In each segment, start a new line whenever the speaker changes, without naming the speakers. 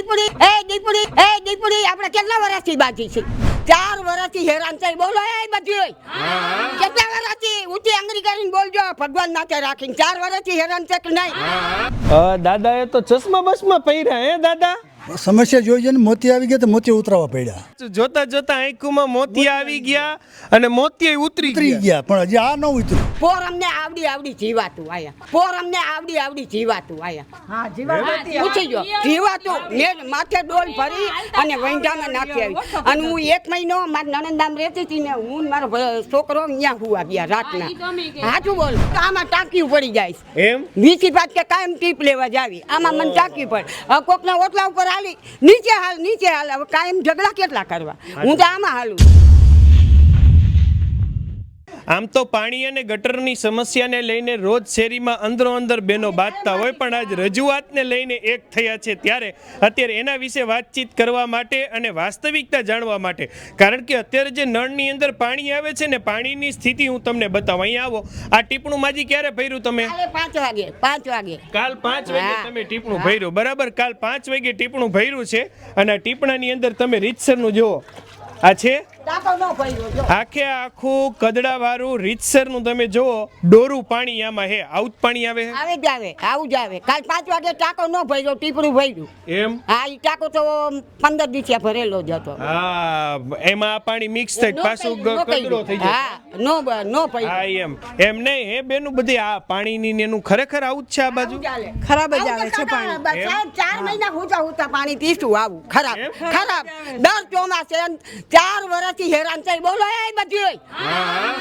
દીપડી, એ દીપડી એ દીપડી, આપણે કેટલા વર્ષથી બાકી છે ચાર વર્ષથી હેરાન થઈ બોલો, એ બધી. કેટલા વર્ષથી ઊંચી આંગળી કરીને બોલજો, ભગવાન નાતે રાખીને. ચાર વર્ષથી હેરાન છે કે નહીં?
દાદા, એ તો ચશ્મા બસમાં પહેર્યા, હે, દાદા?
સમસ્યા જોઈ છે ને મોતી આવી ગયા તો મોતી ઉતરાવા પડ્યા.
જોતા જોતા આંખોમાં મોતી આવી ગયા અને મોતી ઉતરી
ઉતરી
ગયા.
ગયા પણ હજી આ ન ઉતર્યું.
પોર અમને આવડી આવડી જીવાતું આયા. પોર અમને આવડી આવડી જીવાતું આયા. પૂછી જો. જીવાતું ને માથે ડોલ ભરી અને વૈંઢામાં નાખી આવી. અને હું એક મહિનો મારી નણંદામ રહેતી હતી ને હું મારો છોકરો અહીંયા હુવા ગયા રાતના. સાચું બોલ. તો આમાં ટાંકી પડી જાય
એમ?
વીસી પાછ કે કાયમ ટીપ લેવા જાવી આમાં મને ટાંકી પડે. કોકના ઓટલા ઉપર હાલી નીચે હાલ નીચે હાલ. હવે કાયમ ઝઘડા કેટલા કરવા? હું તો આમાં હાલું
આમ તો પાણી અને ગટરની સમસ્યાને લઈને રોજ શેરીમાં અંદરો અંદર બેનો બાંધતા હોય પણ આજ રજૂઆતને લઈને એક થયા છે ત્યારે. અત્યારે એના વિશે વાતચીત કરવા માટે અને વાસ્તવિકતા જાણવા માટે. કારણ કે અત્યારે જે નળની અંદર પાણી આવે છે ને પાણીની સ્થિતિ હું તમને બતાવું. અહીંયા આવો. આ ટીપણું માજી ક્યારે ભર્યું તમે?
પાંચ વાગે પાંચ વાગે.
કાલ પાંચ વાગે તમે ટીપણું ભર્યું. બરાબર કાલ પાંચ વાગે ટીપણું ભર્યું છે અને આ ટીપણાની અંદર તમે રીતસરનું જુઓ. આ છે? આખે આખું કદડા વાળું રીતસરનું તમે જુઓ ડોરું પાણી આમાં હે આવું પાણી આવે
આવે જ આવે આવું જ આવે. કાલ પાંચ વાગે ટાંકો ન ભર્યો ટીપડું ભર્યું.
એમ?
હા એ ટાંકો તો પંદર દિવસે ભરેલો જ હતો.
હા એમાં આ પાણી મિક્સ થઈ પાછું કદડો થઈ જાય.
હા નો નો
હા એમ. એમ નહીં હે બેનું બધી આ પાણીની ને એનું ખરેખર આવું જ છે આ બાજુ?
ખરાબ જ
આવું
છે પાણી.
ચાર મહિના હુતા હુતા પાણી પીશું આવું. ખરાબ ખરાબ. દર ચોમાસે ચાર વર્ષથી હેરાન થઈ બોલો એ બધી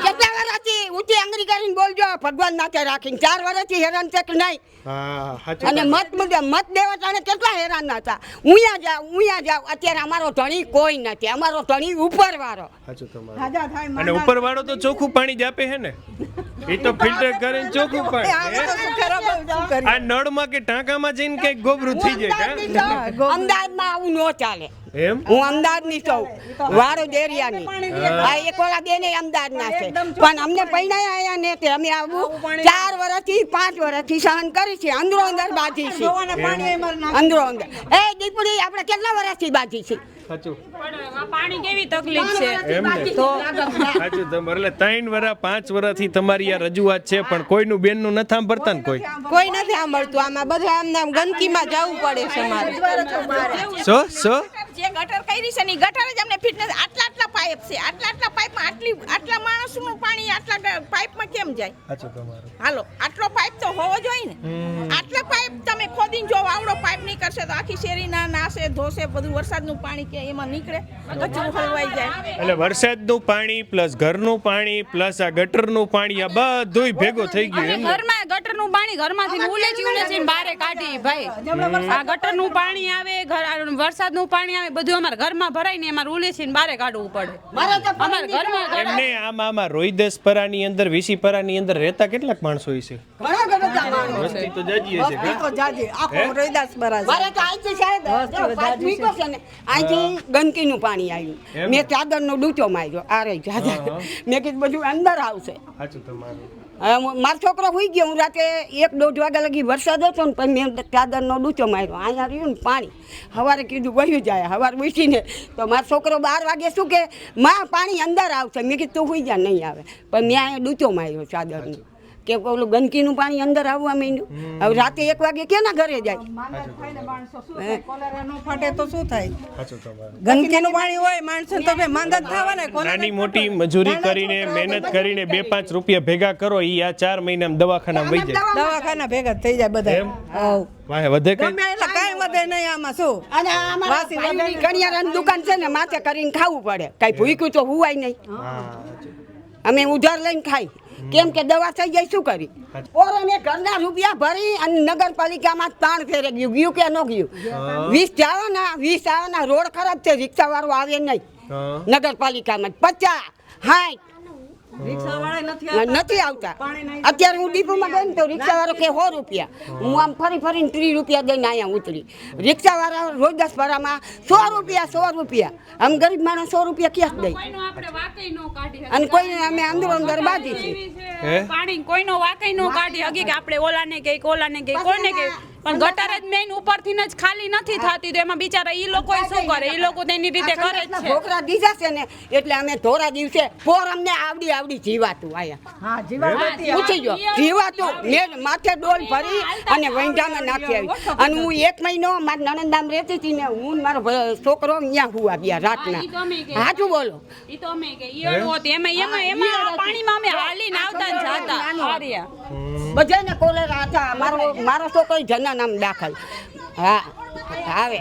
કેટલા વર્ષથી ઊંચી આંગળી કરીને બોલજો ભગવાન નાતે રાખીને. ચાર વર્ષથી હેરાન છે કે નહીં? અને મત મુદ્દે મત દેવા ટાણે કેટલા હેરાન હતા ઉયા જાવ ઉયા જાવ અત્યારે અમારો ધણી કોઈ નથી. અમારો ધણી ઉપર વાળો
સાચું તમારું.
હાજા થાય
અને ઉપર વાળો તો ચોખ્ખું પાણી જ આપે હે ને? એ તો ફિલ્ટર કરીને ચોખ્ખું પાણી? આ નળમાં કે ટાંકામાં જઈને કંઈક ગોબરું થઈ જાય
અમદાવાદમાં આવું ન ચાલે.
એમ?
હું અમદાવાદની છું. વાડોદ એરિયાની. આ એક ઓલા બેને અમદાવાદના છે. પણ અમને પૈણાયા આયા ને તે અમે આવું ચાર વર્ષથી પાંચ વર્ષથી સહન કરી છે. અંદરો અંદર બાજી છે. અંદરો અંદર. એ દીપડી આપણે કેટલા વર્ષથી બાજી છે?
સાચું.
પાણી કેવી તકલીફ છે?
એમ ને. સાચું તમારે એટલે ત્રણ વરા પાંચ વરાથી તમારી આ રજૂઆત છે પણ કોઈનું બેનનું નથી સાંભળતા ને કોઈ?
કોઈ નથી સાંભળતું આમાં બધા આમ નામ ગંદકીમાં જવું પડે છે મારે.
સો સો?
જે ગટર કરી છે ને ઈ ગટર જ અમને ફિટનેસ આટલા આટલા પાઇપ છે આટલા આટલા પાઇપમાં આટલી આટલા પાણી આટલા પાઇપમાં કેમ જાય? હાલો આટલો પાઇપ તો હોવો જોઈએ ને? આટલા પાઇપ તમે ખોદીને જો આવડો પાઇપ નહીં કરશે તો આખી શેરીના નાશે ધોશે બધું વરસાદનું પાણી કે એમાં નીકળે કચરું હલવાઈ જાય.
એટલે વરસાદનું પાણી પ્લસ ઘરનું પાણી પ્લસ આ ગટરનું પાણી આ બધુંય ભેગું થઈ ગયું એમ ને?
ઘરમાં ગટરનું પાણી ઘરમાંથી ઉલેચી ઉલેચીને બારે કાઢી ભાઈ. આ ગટરનું પાણી આવે ઘર વરસાદનું પાણી આવે બધું અમારે ઘરમાં ભરાય ને અમારે ઉલેચીને બારે કાઢવું પડે.
મારે
અમારા ઘરમાં
એમને આમ આમાં રોહિદાસપરાની અંદર વિસીપરાની અંદર રહેતા કેટલાક માણસો હોય છે?
ઘણા બધા માણસો
વસ્તી તો જાજી હશે
ઈ તો જાજે આખો રોહિદાસ બરાજ
મારે તો અહીંથી સાહેબ જો પાંચ છે. ને અહીંથી ગંદકીનું પાણી આવ્યું. મેં ચાદરનો ડૂચો માર્યો આ રહી મેં કીધું બધું અંદર આવશે.
સાચું તમારું.
મારો છોકરો હોઈ ગયો, હું રાતે એક દોઢ વાગ્યા લગી વરસાદ હતો ને પછી મેં ચાદરનો ડૂચો માર્યો. અહીંયા રહ્યું ને પાણી. સવારે કીધું વહ્યું જાય, સવારે ઉઠીને. તો મારો છોકરો બાર વાગે શું કે, માં, પાણી અંદર આવશે. મેં કીધું તું હોઈ જા, નહીં આવે. પણ મેં અહીંયા ડૂચો માર્યો ચાદરનો. કે ઓલું ગંદકીનું પાણી અંદર આવવા માંડ્યું. હવે રાતે એક વાગે કેના ઘરે જાય?
કોલેરા ફાટે તો શું થાય? ગંદકીનું પાણી હોય માણસો તો ભાઈ માંદા જ થવાના.
નાની મોટી મજૂરી કરીને મહેનત કરીને બે પાંચ રૂપિયા ભેગા કરો ઈ આ ચાર મહિનામાં દવાખાના વહી જાય.
દવાખાના ભેગા થઈ જાય બધા.
વાહે વધે કઈ?
એટલે કાંઈ વધે નહીં આમાં શું?
અને આ અમારા
વાસી
દુકાન છે ને માથે કરીને ખાવું પડે. કઈ ભૂખ્યું તો હુવાય નહીં. અમે ઉધાર લઈને ખાઈ. કેમ કે દવા થઈ જાય શું કરી? પોરોને ઘરના રૂપિયા ભરી અને નગરપાલિકામાં તાણ ફેરે ગયું ગયું કે ન ગયું? વીસ જવાના વીસ આવવાના રોડ ખરાબ છે રિક્ષા વાળો આવે નહીં. નગરપાલિકામાં પચાસ હાઠ નથી આવતા? અત્યારે હું ડીપોમાં ગઈ ને તો રિક્ષાવાળો કે સો રૂપિયા. હું આમ ફરી ફરીને ત્રીસ રૂપિયા દઈને અહીંયા ઉતરી. રિક્ષાવાળા રોજ દસ ભરામાં સો રૂપિયા સો રૂપિયા. આમ ગરીબ માણસ સો રૂપિયા ક્યાં દઈ?
કોઈનો આપણે વાકઈ નો કાઢી
અને કોઈને અમે અંદર અંદર બાજી છે.
પાણી કોઈનો વાકઈ નો કાઢી હકી કે આપણે ઓલાને કે ઓલાને કે કોઈને કે પણ ગટર જ મેઇન ઉપરથી જ ખાલી નથી થતી તો એમાં બિચારા ઈ લોકો શું કરે? ઈ લોકો તેની રીતે કરે છે.
છોકરા દીધા છે ને એટલે અમે ધોરા દિવસે પોર અમને આવડી આવડી જીવાતું આયા. પૂછી જો. જીવાતું મેં માથે ડોલ ભરી અને વંઢામાં નાખી આવી. અને હું એક મહિનો મારા નણંદામ રહેતી હતી ને હું મારો છોકરો અહીંયા હુવા ગયા રાતના.
હા, ઈ તો અમે કે-
સાચું બોલો.
ઈ તો અમે કે ઈયળો હતી. એમાં એમાં એમાં પાણીમાં અમે હાલીને આવતા ને જાતા.
બધાને કોલેરા હતા. મારો મારો છોકરો જના નામ દાખલ. હા આવે.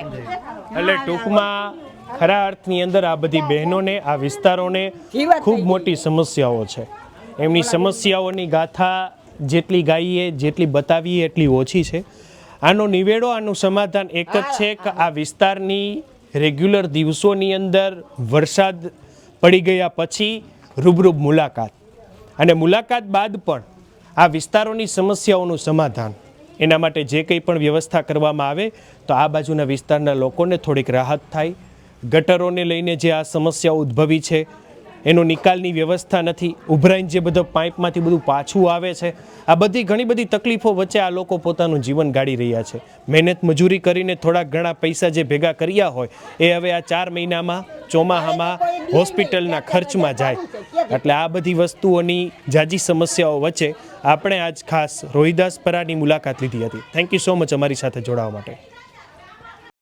એટલે ટૂંકમાં ખરા અર્થની અંદર આ બધી બહેનોને આ વિસ્તારોને ખૂબ મોટી સમસ્યાઓ છે. એમની સમસ્યાઓની ગાથા જેટલી ગાઈએ જેટલી બતાવીએ એટલી ઓછી છે. આનો નિવેડો આનું સમાધાન એક જ છે કે આ વિસ્તારની રેગ્યુલર દિવસોની અંદર વરસાદ પડી ગયા પછી રૂબરૂબ મુલાકાત. અને મુલાકાત બાદ પણ આ વિસ્તારોની સમસ્યાઓનું સમાધાન. એના માટે જે કંઈ પણ વ્યવસ્થા કરવામાં આવે, તો આ બાજુના વિસ્તારના લોકોને થોડીક રાહત થાય. ગટરોને લઈને જે આ સમસ્યાઓ ઉદ્ભવી છે, એનો નિકાલની વ્યવસ્થા નથી. ઉભરાઈને જે બધો પાઇપમાંથી બધું પાછું આવે છે, આ બધી ઘણી બધી તકલીફો વચ્ચે આ લોકો પોતાનું જીવન ગાળી રહ્યા છે. મહેનત મજૂરી કરીને થોડા ઘણા પૈસા જે ભેગા કર્યા હોય, એ હવે આ ચાર મહિનામાં ચોમાહામાં હોસ્પિટલના ખર્ચમાં જાય. એટલે આ બધી વસ્તુઓની જાજી સમસ્યાઓ વચ્ચે આપણે આજ ખાસ રોહિદાસ પરાની મુલાકાત લીધી હતી. થેન્ક યુ સો મચ અમારી સાથે જોડાવા માટે.